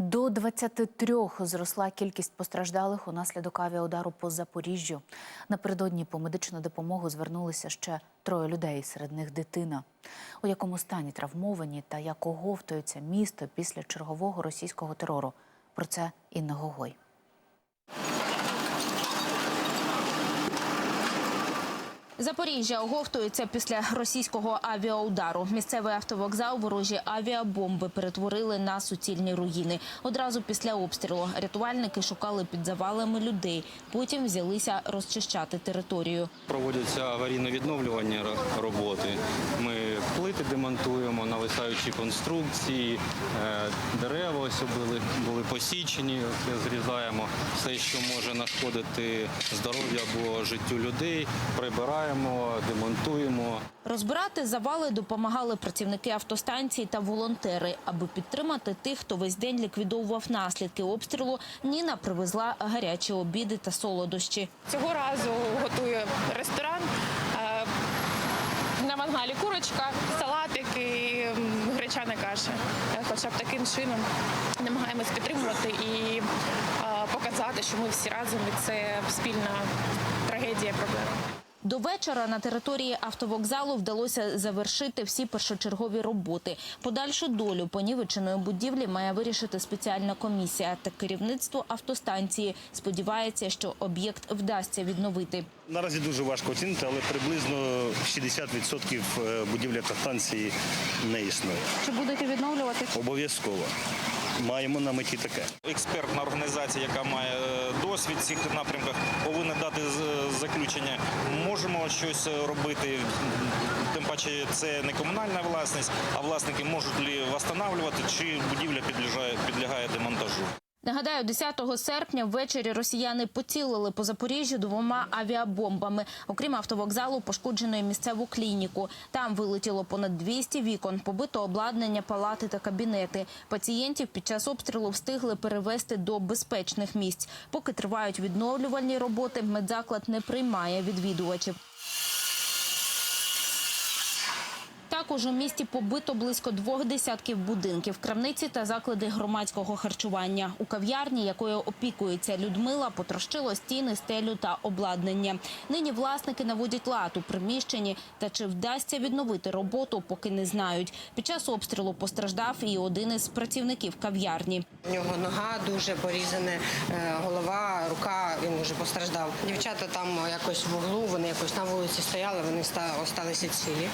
До 23 зросла кількість постраждалих унаслідок авіаудару по Запоріжжю. Напередодні по медичну допомогу звернулися ще троє людей, серед них дитина. У якому стані травмовані та як оговтується місто після чергового російського терору. Про це Інна Гогой. Запоріжжя оговтується після російського авіаудару. Місцевий автовокзал ворожі авіабомби перетворили на суцільні руїни. Одразу після обстрілу рятувальники шукали під завалами людей. Потім взялися розчищати територію. Проводяться аварійно-відновлювальні роботи. Ми плити демонтуємо, нависаючі конструкції, е, дерева ось були, були посічені, зрізаємо. Все, що може нашкодити здоров'ю або життю людей, прибираємо, демонтуємо. Розбирати завали допомагали працівники автостанції та волонтери. Аби підтримати тих, хто весь день ліквідовував наслідки обстрілу, Ніна привезла гарячі обіди та солодощі. Цього разу готує ресторан. е, На мангалі курочка, салатики, гречана каша. Е, Хоча б таким чином намагаємось підтримувати і е, показати, що ми всі разом і це спільна трагедія проблема. До вечора на території автовокзалу вдалося завершити всі першочергові роботи. Подальшу долю понівеченої будівлі має вирішити спеціальна комісія. Та керівництво автостанції сподівається, що об'єкт вдасться відновити. Наразі дуже важко оцінити, але приблизно 60% е, будівлі автостанції не існує. Чи будете відновлювати? Обов'язково. Маємо на меті таке. експертна організація, яка має е, досвід в цих напрямках, повинна щось е, робити. Тим паче це не комунальна власність, а власники можуть лі встановлювати, чи будівля підлягає, підлягає демонтажу. Нагадаю, 10 серпня ввечері росіяни поцілили по Запоріжжю двома авіабомбами. Окрім автовокзалу, пошкоджено і місцеву клініку. Там вилетіло понад 200 вікон, побито обладнання, палати та кабінети. Пацієнтів під час обстрілу встигли перевести до безпечних місць. Поки тривають відновлювальні роботи, медзаклад не приймає відвідувачів. Також у місті побито близько двох десятків будинків, крамниці та заклади громадського харчування. У кав'ярні, якою опікується Людмила, потрощило стіни, стелю та обладнання. Нині власники наводять лад у приміщенні, та чи вдасться відновити роботу, поки не знають. Під час обстрілу постраждав і один із працівників кав'ярні. У нього нога дуже порізана, е, голова, рука, він вже постраждав. Дівчата там якось в углу, вони якось на вулиці стояли, вони ста- осталися цілі.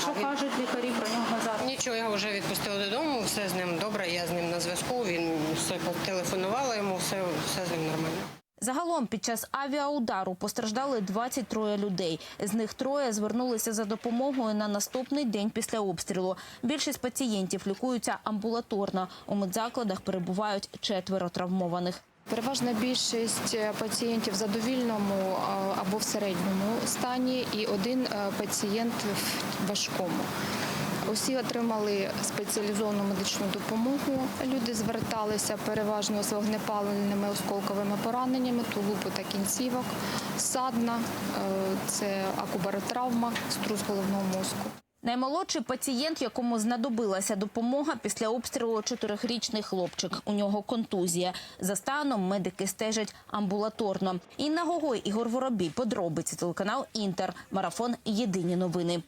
Що кажуть лікарі про нього зараз? Нічого, я вже відпустила додому, все з ним добре, я з ним на зв'язку, він все телефонувала йому, все, все з ним нормально. Загалом під час авіаудару постраждали 23 людей. З них троє звернулися за допомогою на наступний день після обстрілу. Більшість пацієнтів лікуються амбулаторно. У медзакладах перебувають четверо травмованих. Переважна більшість е, пацієнтів в задовільному е, або в середньому стані, і один е, пацієнт в важкому. Усі отримали спеціалізовану медичну допомогу. Люди зверталися переважно з вогнепаленими осколковими пораненнями, тулупу та кінцівок, садна, це акубаротравма, струс головного мозку. Наймолодший пацієнт, якому знадобилася допомога після обстрілу чотирихрічний хлопчик. У нього контузія. За станом медики стежать амбулаторно. Інна Гогой, Ігор Воробій. Подробиці телеканал Інтер. Марафон. Єдині новини.